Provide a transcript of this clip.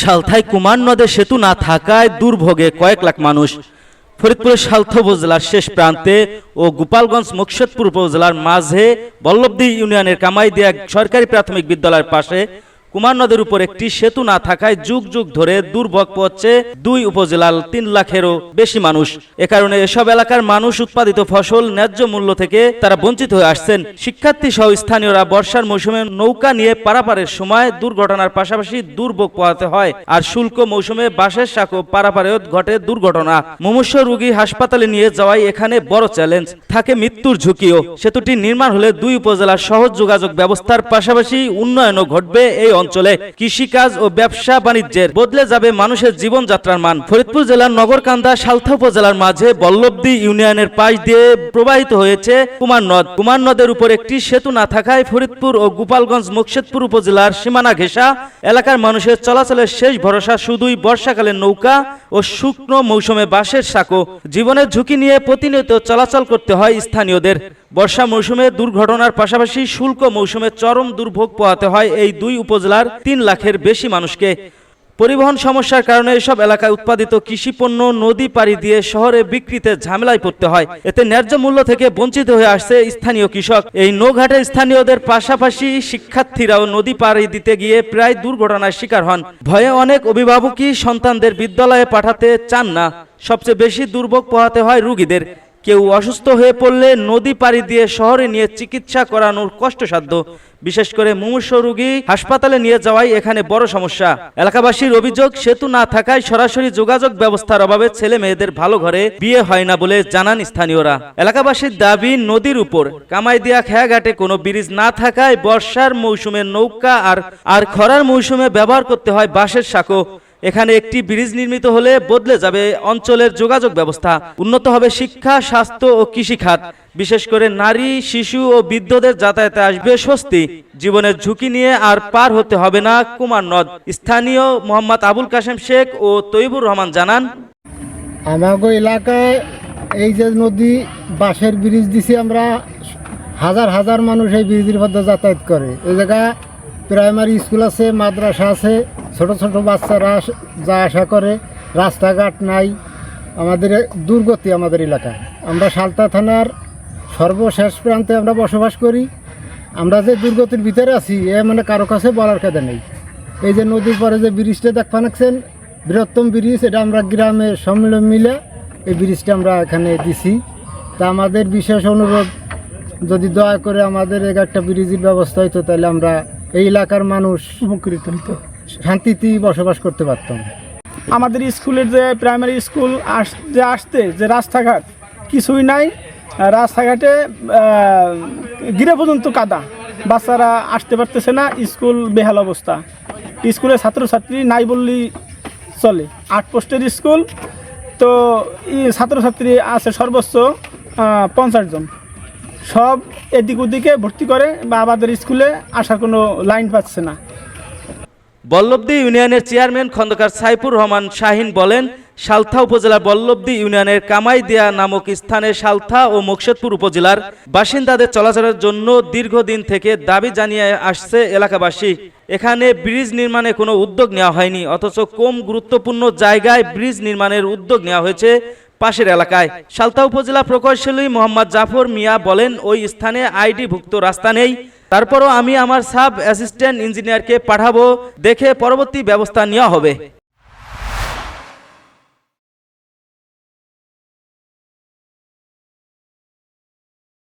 সালথায় কুমার নদে সেতু না থাকায় দুর্ভোগে কয়েক লাখ মানুষ। ফরিদপুরের সালথ উপজেলার শেষ প্রান্তে ও গোপালগঞ্জ মুকশেদপুর উপজেলার মাঝে বল্লভদী ইউনিয়নের কামাই কামাইদিয়া সরকারি প্রাথমিক বিদ্যালয়ের পাশে কুমার নদের উপর একটি সেতু না থাকায় যুগ যুগ ধরে দুর্ভোগ পড়ছে দুই উপজেলার তিন লাখেরও বেশি মানুষ। এ কারণে এসব এলাকার মানুষ উৎপাদিত ফসল ন্যায্য মূল্য থেকে তারা বঞ্চিত হয়ে আসছেন। শিক্ষার্থী সহ স্থানীয়রা বর্ষার মৌসুমে নৌকা নিয়ে পারাপারের সময় দুর্ঘটনার পাশাপাশি দুর্ভোগ পোহাতে হয় আর শুল্ক মৌসুমে বাসের সাঁকো পারাপারেও ঘটে দুর্ঘটনা। মুমূর্ষ রোগী হাসপাতালে নিয়ে যাওয়াই এখানে বড় চ্যালেঞ্জ। থাকে মৃত্যুর ঝুঁকিও। সেতুটি নির্মাণ হলে দুই উপজেলার সহজ যোগাযোগ ব্যবস্থার পাশাপাশি উন্নয়নও ঘটবে এই অঞ্চলে কৃষিকাজ ও ব্যবসা বাণিজ্যের বদলে যাবে মানুষের জীবনযাত্রার মান। ফরিদপুর জেলার নগরকান্দা সালথা উপজেলার মাঝে বল্লভদী ইউনিয়নের পাশ দিয়ে প্রবাহিত হয়েছে কুমার নদ। কুমার নদের উপর একটি সেতু না থাকায় ফরিদপুর ও গোপালগঞ্জ মুকশেদপুর উপজেলার সীমানা ঘেঁষা এলাকার মানুষের চলাচলের শেষ ভরসা শুধুই বর্ষাকালের নৌকা ও শুকনো মৌসুমে বাঁশের সাঁকো। জীবনের ঝুঁকি নিয়ে প্রতিনিয়ত চলাচল করতে হয় স্থানীয়দের। বর্ষা মৌসুমে দুর্ঘটনার পাশাপাশি শুল্ক মৌসুমে চরম দুর্ভোগ পোহাতে হয় এই দুই উপজেলার তিন লাখের বেশি মানুষকে। পরিবহন সমস্যার কারণে এসব এলাকায় উৎপাদিত কৃষি পণ্য নদী পাড়ি দিয়ে শহরে বিক্রিতে ঝামেলায় পড়তে হয়। এতে ন্যায্য মূল্য থেকে বঞ্চিত হয়ে আসছে স্থানীয় কৃষক। এই নৌঘাটে স্থানীয়দের পাশাপাশি শিক্ষার্থীরাও নদী পাড়ি দিতে গিয়ে প্রায় দুর্ঘটনার শিকার হন। ভয়ে অনেক অভিভাবকই সন্তানদের বিদ্যালয়ে পাঠাতে চান না। সবচেয়ে বেশি দুর্ভোগ পোহাতে হয় রুগীদের। কেউ অসুস্থ হয়ে পড়লে নদী পাড়ি দিয়ে শহরে নিয়ে চিকিৎসা করানোর কষ্টসাধ্য। বিশেষ করে মুমূর্ষ রোগী হাসপাতালে নিয়ে যাওয়াই এখানে বড় সমস্যা। এলাকাবাসীর অভিযোগ, সেতু না থাকায় সরাসরি যোগাযোগ ব্যবস্থার অভাবে ছেলে মেয়েদের ভালো ঘরে বিয়ে হয় না বলে জানান স্থানীয়রা। এলাকাবাসীর দাবি, নদীর উপর কামাইদিয়া খেয়াঘাটে কোনো ব্রিজ না থাকায় বর্ষার মৌসুমে নৌকা আর আর খরার মৌসুমে ব্যবহার করতে হয় বাঁশের সাঁকো। এখানে একটি ব্রিজ নির্মিত হলে বদলে যাবে অঞ্চলের যোগাযোগ ব্যবস্থা। উন্নত হবে শিক্ষা, স্বাস্থ্য ও কৃষিখাত। বিশেষ করে নারী, শিশু ও বৃদ্ধদের যাতায়াতে আসবে স্বস্তি। জীবনের ঝুঁকি নিয়ে আর পার হতে হবে না কুমার নদ। স্থানীয় মোহাম্মদ আবুল কাশেম শেখ ও তৈবুর রহমান জানান। আমাগো এলাকায় এই যে নদী, বাঁশের ব্রিজ দিছি আমরা, হাজার হাজার মানুষ এই ব্রিজের মধ্যে যাতায়াত করে। এই জায়গায় প্রাইমারি স্কুল আছে, মাদ্রাসা আছে। ছোট ছোট বাচ্চারা যা আসা করে, রাস্তাঘাট নাই, আমাদের দুর্গতি আমাদের এলাকা। আমরা সালতা থানার সর্বশেষ প্রান্তে আমরা বসবাস করি। আমরা যে দুর্গতির ভিতরে আছি, এ মানে কারও কাছে বলার কাজে নেই। এই যে নদীর পরে যে ব্রিজটা দেখ পানাচ্ছেন বৃহত্তম ব্রিজ, এটা আমরা গ্রামের সম্মেলন মিলে এই ব্রিজটা আমরা এখানে দিছি। তা আমাদের বিশেষ অনুরোধ, যদি দয়া করে আমাদের এক একটা ব্রিজের ব্যবস্থা হইতো, তাহলে আমরা এই এলাকার মানুষ উপকৃত হতো শান্তিতেই বসবাস করতে পারতাম। আমাদের স্কুলের যে প্রাইমারি স্কুল আস যে আসতে, যে রাস্তাঘাট, কিছুই নাই। রাস্তাঘাটে গিরে পর্যন্ত কাদা। বাচ্চারা আসতে পারতেছে না, স্কুল বেহাল অবস্থা। স্কুলের ছাত্রছাত্রী নাই বললেই চলে। আট পোস্টের স্কুল, তো ছাত্রছাত্রী আছে সর্বোচ্চ পঞ্চাশ জন। সব এদিক ওদিকে ভর্তি করে বা আমাদের স্কুলে আসার কোনো লাইন পাচ্ছে না। বল্লভদী ইউনিয়নের চেয়ারম্যান খন্দকার সাইফুর রহমান শাহিন বলেন, সালথা উপজেলার বল্লভদী ইউনিয়নের কামাইদিয়া নামক স্থানে সালথা ও মুকশেদপুর উপজেলার বাসিন্দাদের চলাচলের জন্য দীর্ঘদিন থেকে দাবি জানিয়ে আসছে এলাকাবাসী। এখানে ব্রিজ নির্মাণে কোনো উদ্যোগ নেওয়া হয়নি, অথচ কম গুরুত্বপূর্ণ জায়গায় ব্রিজ নির্মাণের উদ্যোগ নেওয়া হয়েছে পাশের এলাকায়। সালতা উপজেলা প্রকৌশলী মোহাম্মদ জাফর মিয়া বলেন, ওই স্থানে আইডি ভুক্ত রাস্তা নেই তারপরও আমি আমার সাব অ্যাসিস্ট্যান্ট ইঞ্জিনিয়ারকে পাঠাবো দেখে পরবর্তী ব্যবস্থা নেওয়া হবে।